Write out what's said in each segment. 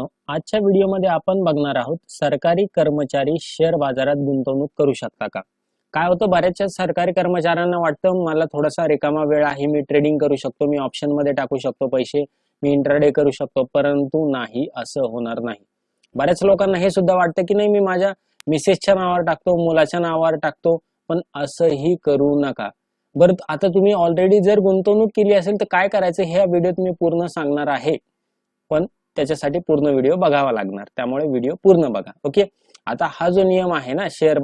आजच्या व्हिडिओमध्ये आपण बघणार आहोत सरकारी कर्मचारी शेअर बाजारात गुंतवणूक करू शकता का? काय होतं बऱ्याचशा सरकारी कर्मचाऱ्यांना वाटतं मला थोडासा रिकामा वेळ आहे मी ट्रेडिंग करू शकतो मी ऑप्शनमध्ये टाकू शकतो पैसे मी इंटरडे करू शकतो परंतु नाही असं होणार नाही. बऱ्याच लोकांना हे सुद्धा वाटतं की नाही मी माझ्या मिसेसच्या नावावर टाकतो मुलाच्या नावावर टाकतो पण असंही करू नका. बरं आता तुम्ही ऑलरेडी जर गुंतवणूक केली असेल तर काय करायचं हे व्हिडिओ व्हिडिओत मी पूर्ण सांगणार आहे. पण त्याच्यासाठी पूर्ण व्हिडिओ बघावा लागणार. त्यामुळे व्हिडिओ पूर्ण बघा. ओके आता हा जो नियम आहे ना शेअर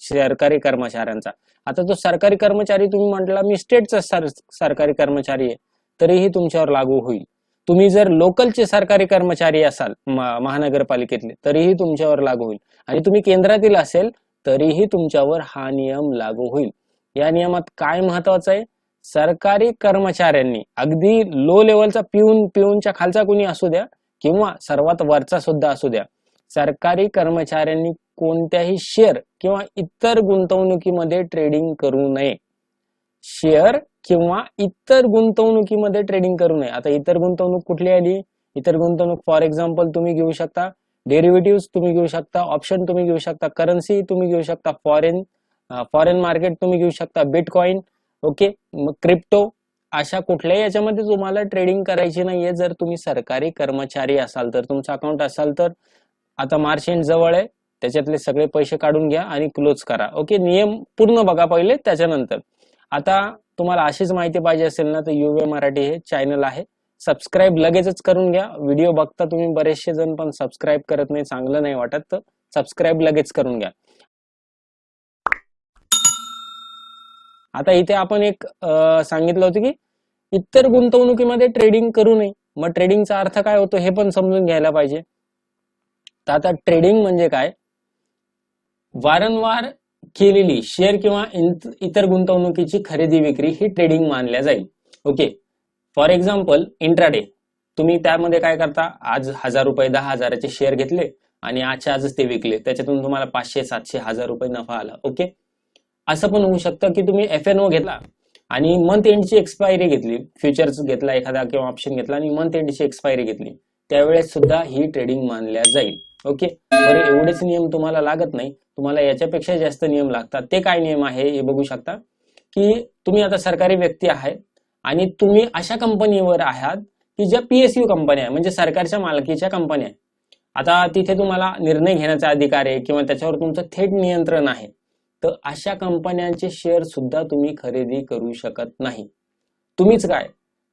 सरकारी कर्मचाऱ्यांचा आता तो सरकारी कर्मचारी तुम्ही म्हटला मी स्टेटचा सर, सरकारी कर्मचारी आहे तरीही तुमच्यावर लागू होईल. तुम्ही जर लोकलचे सरकारी कर्मचारी असाल महानगरपालिकेतले तरीही तुमच्यावर लागू होईल. आणि तुम्ही केंद्रातील असेल तरीही तुमच्यावर हा नियम लागू होईल. या नियमात काय महत्वाचं आहे? सरकारी कर्मचाऱ्यांनी अगदी लो लेवलचा पिऊन पिऊनच्या खालचा कोणी असू द्या किंवा सर्वात वरचा सुद्धा असू द्या. सरकारी कर्मचाऱ्यांनी कोणत्याही शेअर किंवा इतर गुंतवणुकीमध्ये ट्रेडिंग करू नये. शेअर किंवा इतर गुंतवणुकीमध्ये ट्रेडिंग करू नये. आता इतर गुंतवणूक कुठली आली? इतर गुंतवणूक फॉर एक्झाम्पल तुम्ही घेऊ शकता. डेरिव्हेटिव्ह तुम्ही घेऊ शकता. ऑप्शन तुम्ही घेऊ शकता. करन्सी तुम्ही घेऊ शकता. फॉरेन फॉरेन मार्केट तुम्ही घेऊ शकता. बिटकॉइन ओके मग क्रिप्टो अशा कुठल्याही याच्यामध्ये तुम्हाला ट्रेडिंग करायची नाहीये. जर तुम्ही सरकारी कर्मचारी असाल तर तुमचं अकाउंट असाल तर आता मार्च एंड जवळ आहे. त्याच्यातले सगळे पैसे काढून घ्या आणि क्लोज करा. ओके नियम पूर्ण बघा पहिले त्याच्यानंतर. आता तुम्हाला अशीच माहिती पाहिजे असेल ना तर युवे मराठी हे चॅनल आहे. सबस्क्राईब लगेचच करून घ्या. व्हिडिओ बघता तुम्ही बरेचसे जण पण सबस्क्राईब करत नाही चांगलं नाही वाटत तर सबस्क्राईब लगेच करून घ्या. आता इथे आपण एक सांगितलं होतं की इतर गुंतवणुकीमध्ये ट्रेडिंग करू नये. मग ट्रेडिंगचा अर्थ काय होतो हे पण समजून घ्यायला पाहिजे. तर आता ट्रेडिंग म्हणजे काय? वारंवार केलेली शेअर किंवा इतर गुंतवणुकीची खरेदी विक्री ही ट्रेडिंग मानल्या जाईल. ओके फॉर एक्झाम्पल इंट्राडे तुम्ही त्यामध्ये काय करता? आज हजार रुपये दहा हजाराचे शेअर घेतले आणि आजच्या आजच ते विकले. त्याच्यातून तुम्हाला पाचशे सातशे हजार रुपये नफा आला. ओके असं पण होऊ शकतं की तुम्ही एफ एन ओ घेतला. आणि मंथ एंडची एक्सपायरी घेतली. फ्युचर्स घेतला एखादा किंवा ऑप्शन घेतला आणि मंथ एंडची एक्सपायरी घेतली. त्यावेळेस सुद्धा ही ट्रेडिंग मानल्या जाईल. ओके बरं एवढेच नियम तुम्हाला लागत नाही. तुम्हाला याच्यापेक्षा जास्त नियम लागतात. ते काय नियम आहे हे बघू शकता. की तुम्ही आता सरकारी व्यक्ती आहेत आणि तुम्ही अशा कंपनीवर आहात की ज्या पीएसयू कंपन्या आहे म्हणजे सरकारच्या मालकीच्या कंपन्या आहे. आता तिथे तुम्हाला निर्णय घेण्याचा अधिकार आहे किंवा त्याच्यावर तुमचं थेट नियंत्रण आहे. तर अशा कंपन्यांचे शेअर सुद्धा तुम्ही खरेदी करू शकत नाही. तुम्हीच काय?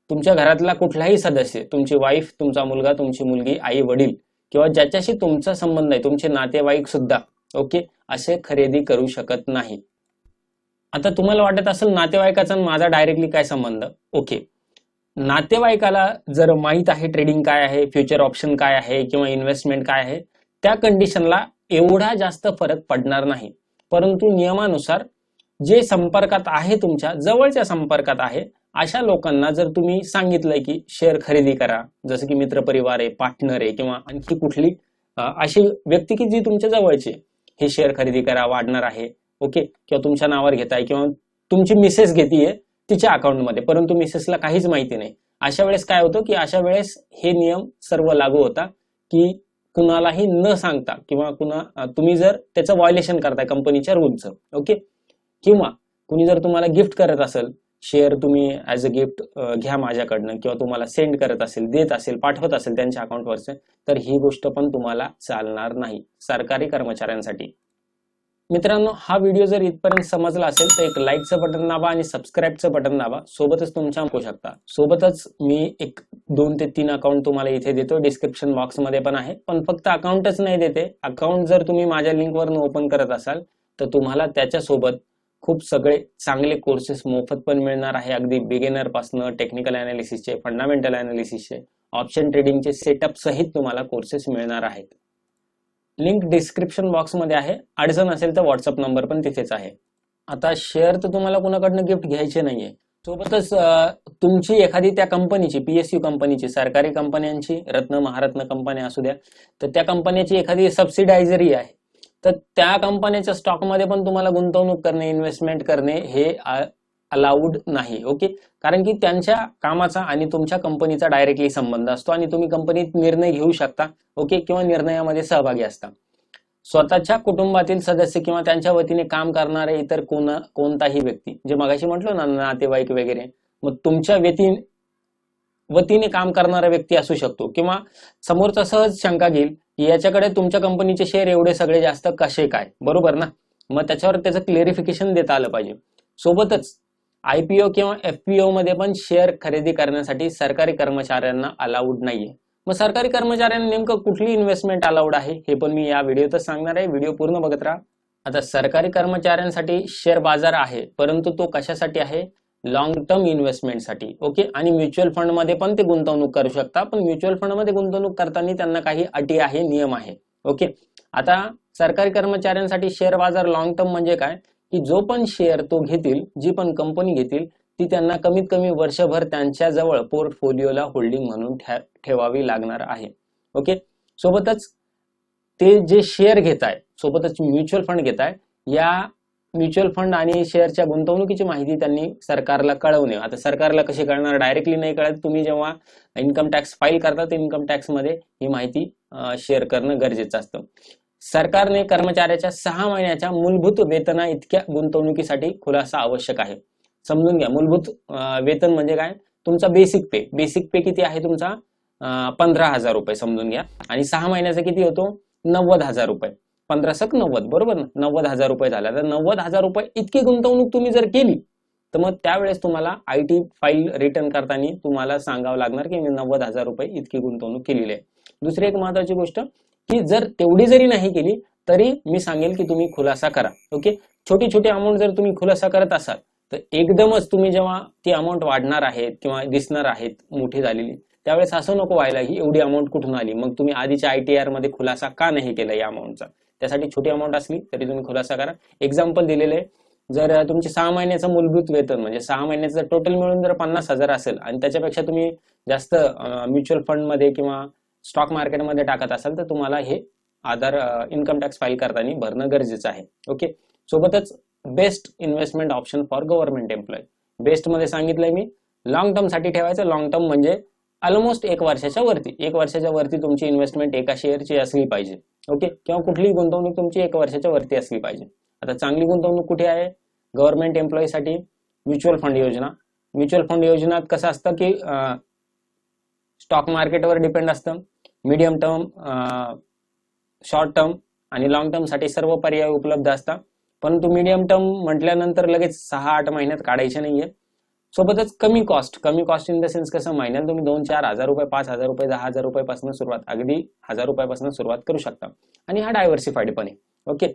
तुमच्या घरातला कुठलाही सदस्य तुमची वाईफ तुमचा मुलगा तुमची मुलगी आई वडील किंवा ज्याच्याशी तुमचा संबंध आहे तुमचे नातेवाईक सुद्धा ओके असे खरेदी करू शकत नाही. आता तुम्हाला वाटत असेल नातेवाईकाचा माझा डायरेक्टली काय संबंध? ओके नातेवाईकाला जर माहीत आहे ट्रेडिंग काय आहे फ्युचर ऑप्शन काय आहे किंवा इन्व्हेस्टमेंट काय आहे त्या कंडिशनला एवढा जास्त फरक पडणार नाही. परंतु नियमानुसार जे संपर्कात आहे तुमच्या जवळच्या संपर्कात आहे अशा लोकांना जर तुम्ही सांगितलंय की शेअर खरेदी करा जसं की मित्रपरिवार आहे पार्टनर आहे किंवा आणखी कुठली अशी व्यक्ती की जी तुमच्या जवळची हे शेअर खरेदी करा वाढणार आहे ओके किंवा तुमच्या नावावर घेताय किंवा तुमची मिसेस घेतीये तिच्या अकाउंटमध्ये परंतु मिसेसला काहीच माहिती नाही. अशा वेळेस काय होतं की अशा वेळेस हे नियम सर्व लागू होता की कुणालाही न सांगता किंवा कुणा तुम्ही जर त्याचं व्हायलेशन करताय कंपनीच्या रूलचं ओके किंवा कुणी जर तुम्हाला गिफ्ट करत असेल शेअर तुम्ही ऍज अ गिफ्ट घ्या माझ्याकडनं किंवा तुम्हाला सेंड करत असेल देत असेल पाठवत असेल त्यांच्या अकाउंटवरचे तर ही गोष्ट पण तुम्हाला चालणार नाही सरकारी कर्मचाऱ्यांसाठी. मित्रांनो हा व्हिडिओ जर इथपर्यंत समजला असेल तर एक लाईकचं बटन दाबा आणि सबस्क्राईबचं बटन दाबा. सोबतच तुमच्या शकता. सोबतच मी एक दोन ते तीन अकाउंट तुम्हाला इथे देतो डिस्क्रिप्शन बॉक्समध्ये पण आहे. पण फक्त अकाउंटच नाही देते. अकाउंट जर तुम्ही माझ्या लिंकवरून ओपन करत असाल तर तुम्हाला त्याच्यासोबत खूप सगळे चांगले कोर्सेस मोफत पण मिळणार आहे. अगदी बिगेनर पासनं टेक्निकल अनालिसिसचे फंडामेंटल अनालिसिसचे ऑप्शन ट्रेडिंगचे सेटअप सहित तुम्हाला कोर्सेस मिळणार आहेत. लिंक डिस्क्रिप्शन बॉक्समध्ये आहे. अडचण असेल तर व्हॉट्सअप नंबर पण तिथेच आहे. आता शेअर तर तुम्हाला कोणाकडनं गिफ्ट घ्यायचे नाहीये. सोबतच तुमची एखादी त्या कंपनीची पीएसयू कंपनीची सरकारी कंपन्यांची रत्न महारत्न कंपन्या असू द्या तर त्या कंपन्याची एखादी सबसिडायझरी आहे. तर त्या कंपन्याच्या स्टॉकमध्ये पण तुम्हाला गुंतवणूक करणे इन्व्हेस्टमेंट करणे हे अलाउड नाही ओके कारण की त्यांच्या कामाचा आणि तुमच्या कंपनीचा डायरेक्टली संबंध असतो आणि तुम्ही कंपनीत निर्णय घेऊ शकता ओके किंवा निर्णयामध्ये सहभागी असता. स्वतःच्या कुटुंबातील सदस्य किंवा त्यांच्या वतीने काम करणारे इतर कोण कोणताही व्यक्ती जे मगाशी म्हटलो ना नातेवाईक वगैरे मग तुमच्या व्यती वतीने काम करणारा व्यक्ती असू शकतो. किंवा समोरचा सहज शंका घेईल की याच्याकडे तुमच्या कंपनीचे शेअर एवढे सगळे जास्त कसे काय? बरोबर ना? मग त्याच्यावर त्याचं क्लेरिफिकेशन देता आलं पाहिजे. सोबतच आयपीओ किंवा एफपीओ मध्ये पण शेअर खरेदी करण्यासाठी सरकारी कर्मचाऱ्यांना अलाउड नाहीये. मग सरकारी कर्मचाऱ्यांना नेमकं कुठली इन्व्हेस्टमेंट अलाउड आहे? हे पण मी या व्हिडिओतच सांगणार आहे. व्हिडिओ पूर्ण बघत राहा. आता सरकारी कर्मचाऱ्यांसाठी शेअर बाजार आहे परंतु तो कशासाठी आहे? लॉंग टर्म इन्व्हेस्टमेंटसाठी ओके आणि म्युच्युअल फंडमध्ये पण ते गुंतवणूक करू शकता पण म्युच्युअल फंडमध्ये गुंतवणूक करताना त्यांना काही अटी आहे नियम आहे. ओके आता सरकारी कर्मचाऱ्यांसाठी शेअर बाजार लॉंग टर्म म्हणजे काय? की जो पण शेअर तो घेतील जी पण कंपनी घेतील ती त्यांना कमीत कमी वर्षभर त्यांच्या जवळ पोर्टफोलिओला होल्डिंग म्हणून ठेवावी लागणार आहे. ओके? सोबतच ते जे शेअर घेत आहे सोबतच म्युच्युअल फंड घेत आहे या म्युच्युअल फंड आणि शेअरच्या गुंतवणुकीची माहिती त्यांनी सरकारला कळवणे. आता सरकारला कशी कळणार? डायरेक्टली नाही कळत. तुम्ही जेव्हा इन्कम टॅक्स फाईल करता तर इन्कम टॅक्समध्ये ही माहिती शेअर करणं गरजेचं असतं. सरकारने कर्मचाऱ्याच्या सहा महिन्याच्या मूलभूत वेतना इतक्या गुंतवणुकीसाठी खुलासा आवश्यक आहे. समजून घ्या. मूलभूत वेतन म्हणजे काय? तुमचा बेसिक पे बेसिक पे किती आहे तुमचा? पंधरा हजार रुपये समजून घ्या. आणि सहा महिन्याचा किती होतो? नव्वद हजार रुपये. पंधरा सक नव्वद बरोबर ना? नव्वद हजार रुपये झाला. तर नव्वद हजार रुपये इतकी गुंतवणूक तुम्ही जर केली तर मग त्यावेळेस तुम्हाला आय टी फाईल रिटर्न करताना तुम्हाला सांगावं लागणार की मी नव्वद हजार रुपये इतकी गुंतवणूक केलेली आहे. दुसरी एक महत्वाची गोष्ट की जर तेवढी जरी नाही केली तरी मी सांगेल की तुम्ही खुलासा करा. ओके? छोटी छोटी अमाऊंट जर तुम्ही खुलासा करत असाल तर एकदमच तुम्ही जेव्हा ती अमाऊंट वाढणार आहेत किंवा दिसणार आहेत मोठी झालेली त्यावेळेस असं नको व्हायला ही एवढी अमाऊंट कुठून आली? मग तुम्ही आधीच्या आय टी मध्ये खुलासा का नाही केला या अमाऊंटचा त्यासाठी छोटी अमाऊंट असली तरी तुम्ही खुलासा करा. एक्झाम्पल दिलेले जर तुमचे सहा महिन्याचं मूलभूत वेतन म्हणजे सहा महिन्याचं टोटल मिळून जर पन्नास हजार असेल आणि त्याच्यापेक्षा तुम्ही जास्त म्युच्युअल फंडमध्ये किंवा स्टॉक मार्केटमध्ये टाकत असाल तर तुम्हाला हे आधार इन्कम टॅक्स फाईल करताना भरणं गरजेचं आहे. ओके सोबतच best investment option for government employ बेस्टमध्ये सांगितलंय मी लॉंग टर्मसाठी ठेवायचं लॉंग टर्म म्हणजे ऑलमोस्ट एक वर्षाच्या वरती. एक वर्षाच्या वरती तुमची इन्व्हेस्टमेंट एका शेअरची असली पाहिजे. ओके किंवा कुठलीही गुंतवणूक तुमची एक वर्षाच्या वरती असली पाहिजे. आता चांगली गुंतवणूक कुठे आहे? गव्हर्नमेंट एम्प्लॉईसाठी म्युच्युअल फंड योजना. म्युच्युअल फंड योजनात कसं असतं की स्टॉक मार्केटवर डिपेंड असतं. मीडियम टर्म शॉर्ट टर्म आणि लॉंग टर्मसाठी सर्व पर्याय उपलब्ध असतात. परंतु मीडियम टर्म म्हटल्यानंतर लगेच सहा आठ महिन्यात काढायचे नाहीये. सोबतच कमी कॉस्ट कमी कॉस्ट इन द सेन्स कसं महिन्यात तुम्ही दोन चार हजार रुपये पाच हजार रुपये दहा हजार रुपयापासून सुरुवात अगदी हजार रुपयापासून सुरुवात करू शकता. आणि हा डायव्हर्सिफाईड पण आहे. ओके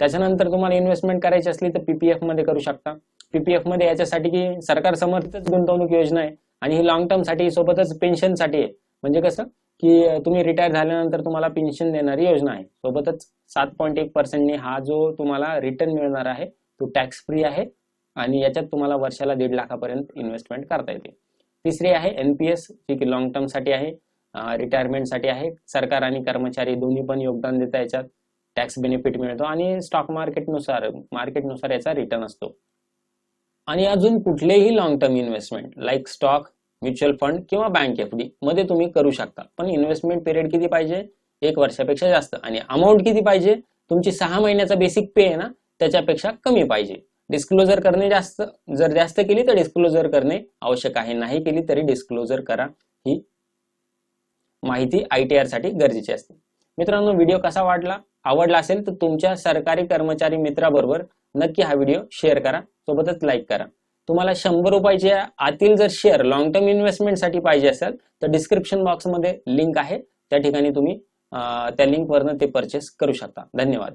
त्याच्यानंतर तुम्हाला इन्व्हेस्टमेंट करायची असली तर पीपीएफमध्ये करू शकता. पीपीएफमध्ये याच्यासाठी की सरकार समर्थितच गुंतवणूक योजना आहे. आणि ही लॉंग टर्मसाठी सोबतच पेन्शनसाठी आहे. म्हणजे कसं? की तुम्ही रिटायर झाल्यानंतर तुम्हाला पेन्शन देणारी योजना आहे. सोबतच सात पॉईंट एक पर्सेंटने हा जो तुम्हाला रिटर्न मिळणार आहे तो टॅक्स फ्री आहे आणि याच्यात तुम्हाला वर्षाला दीड लाखापर्यंत इन्व्हेस्टमेंट करता येते. तिसरी आहे एनपीएस जी की लॉंग टर्मसाठी आहे रिटायरमेंटसाठी आहे. सरकार आणि कर्मचारी दोन्ही पण योगदान देतात याच्यात. टॅक्स बेनिफिट मिळतो आणि स्टॉक मार्केटनुसार मार्केटनुसार याचा रिटर्न असतो. आणि अजून कुठलेही long term investment like stock mutual fund किंवा बँक एफ डी मध्ये तुम्ही करू शकता. पण इन्व्हेस्टमेंट पिरियड किती पाहिजे? एक वर्षापेक्षा जास्त. आणि अमाऊंट किती पाहिजे? तुमची सहा महिन्याचा बेसिक पे आहे ना त्याच्यापेक्षा कमी पाहिजे. डिस्क्लोजर करणे जास्त जर जास्त केली तर डिस्क्लोजर करणे आवश्यक आहे. नाही केली तरी डिस्क्लोजर करा. ही माहिती आय टी आरसाठी गरजेची असते. मित्रांनो व्हिडिओ कसा वाटला? आवडला असेल तर तुमच्या सरकारी कर्मचारी मित्राबरोबर नक्की हा व्हिडिओ शेअर करा. सोबतच लाईक करा. तुम्हाला शंभर रुपयाच्या आतील जर शेअर लॉंग टर्म इन्व्हेस्टमेंटसाठी पाहिजे असेल तर डिस्क्रिप्शन बॉक्समध्ये लिंक आहे. त्या ठिकाणी तुम्ही त्या लिंकवरनं ते परचेस करू शकता. धन्यवाद.